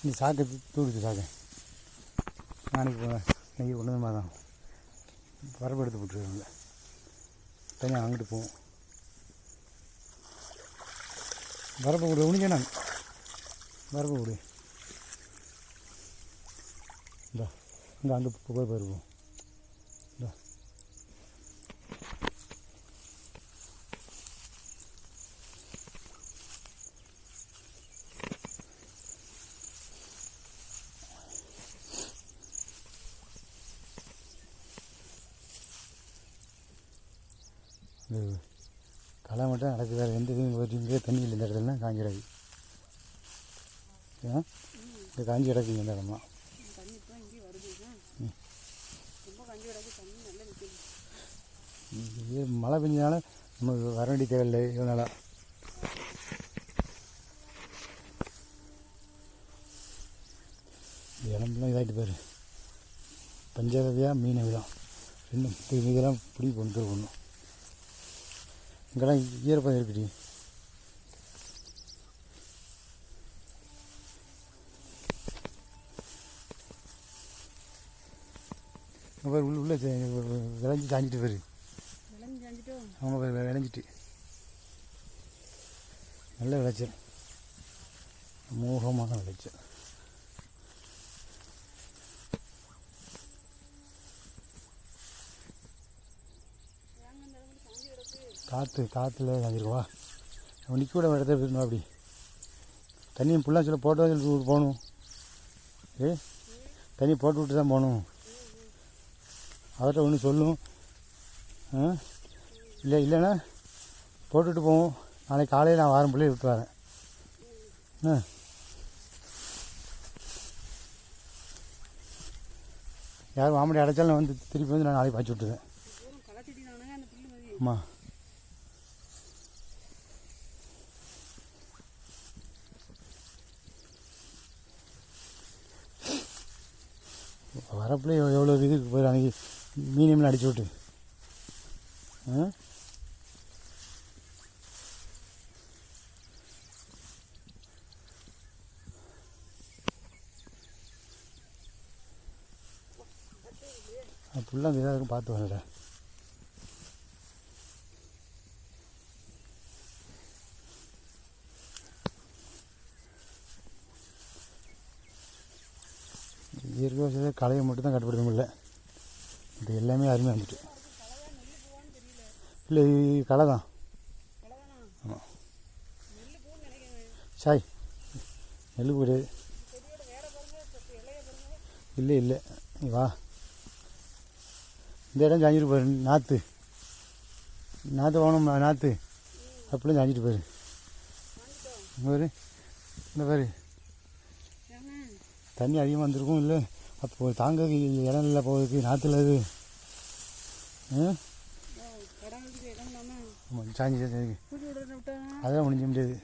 இந்த சாக்கை தூடுச்சு சாக்கை. நாளைக்கு போகிறேன் நெய் ஒன்றுமே வந்து தான் வரப்பு எடுத்து விட்டுருவாங்க தனியாக அங்கிட்டு போவோம். வரப்பு விடு உனிக்க நான் வரப்பு விடு இந்த இந்த அங்கே போய் போயிருப்போம் இது களை மட்டும் நடக்குது. வேறு எந்த இதுவும் ஒரு இங்கே தண்ணி இல்லை. இந்த இடத்துலலாம் காஞ்சி கிடக்கு. ஆ? இது காஞ்சி கிடக்கு இந்த இடம்லாம். தண்ணி இது மழை பெஞ்சனால நம்ம வர வேண்டிய தேவையில்லை. இவனால இளம்பெல்லாம் இதாகிட்டு பாரு. பஞ்சகவியா மீனவிதான் ரெண்டும் இதெல்லாம் பிடி கொண்டு போடணும் இங்கெல்லாம் ஈரப்பதம் இருக்குடி. பாரு உள்ள உள்ள விளைஞ்சி சாஞ்சிட்டு பாரு. அவங்க வி- விளைஞ்சிட்டு. நல்ல விளைச்சல். அமோகமான விளைச்சல் ஏங்க இந்த இடத்துல சாஞ்சி கிடக்கு காற்று காற்றுல காஞ்சிருக்கவா நம்ம நிற்க விட இடத்த போயிருந்தோம் அப்படி. தண்ணியை ஃபுல்லாக சொல்ல போட்டு சொல்லி போகணும். ஏ? தண்ணி போட்டு விட்டு தான் போகணும். அவர்கிட்ட ஒன்று சொல்லும். இல்லை இல்லைன்னா போட்டுட்டு போவோம். நாளைக்கு காலையில் நான் வாரம் பிள்ளைய விட்டு வரேன். ஆ? யார் மாமடி அடைச்சாலும் வந்து திருப்பி வந்து நான் நாளைக்கு பாய்ச்சி விட்டுருவேன். ஆமாம் வரப்பில் எவ்வளோ இதுக்கு போய் அன்றைக்கி மீனியம்லாம் அடிச்சு விட்டு. ஆ? ஃபுல்லாக இதாக இருக்கும் பார்த்து வரேன் இயற்கை வசதி களையை மட்டும் தான் கட்டுப்படுத்த முடியல. இது எல்லாமே அருமையாக வந்துட்டு. இல்லை இது களை தான் ஆமாம் நெல் சாய் நெல் போடு. இல்லை இல்லை. நீ வா. இந்த இடம் சாஞ்சிட்டு போயிரு. நாற்று நாற்று வாங்கணும் நாற்று அப்படிலாம் சாஞ்சிட்டு போயிரு. பாரு. இந்த பாரு. தண்ணி அதிகமாக வந்திருக்கும் இல்லை? அப்போ தாங்க இடம் இல்லை போகுதுக்கு நாற்றுல இது ஆ? ஆமாம் சாஞ்சி சாஞ்சி அதெல்லாம் முடிஞ்ச முடியாது.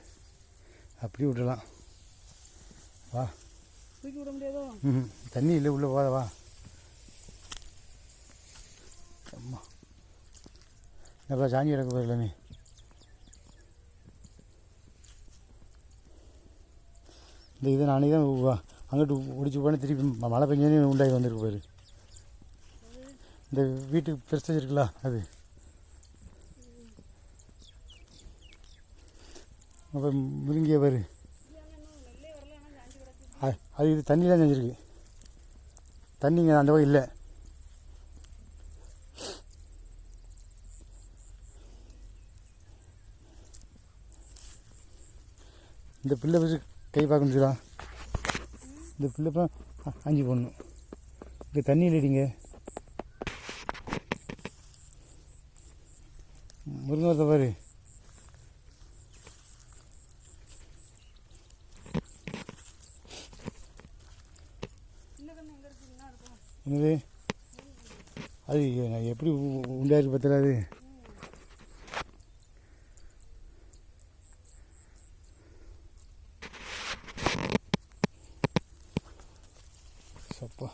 அப்படி விடலாம். வா. ம் தண்ணி இல்லை உள்ளே போத வா. அம்மா. என்னப்பா சாஞ்சி கிடக்க போய் எல்லாமே இந்த இதை நானே தான் அங்கிட்டு ஒடிச்சு போனால் திருப்பி மழை பெஞ்சோன்னே உண்டாகி வந்திருக்கு பாரு. இந்த வீட்டுக்கு பெருசு இருக்குல்ல அது. அப்போ முருங்கிய பாரு. அது இது தண்ணி தான் செஞ்சிருக்கு. தண்ணிங்க அந்த வகை இல்லை. இந்த பிள்ளை வச்சு கை பார்க்க இந்த பிள்ளைப்பா அஞ்சு போடணும். இங்கே தண்ணி இல்லைடிங்க. முருங்கத்தை பாரு. என்னது? அது நான் எப்படி உண்டாயிருக்கு பத்திர அது? по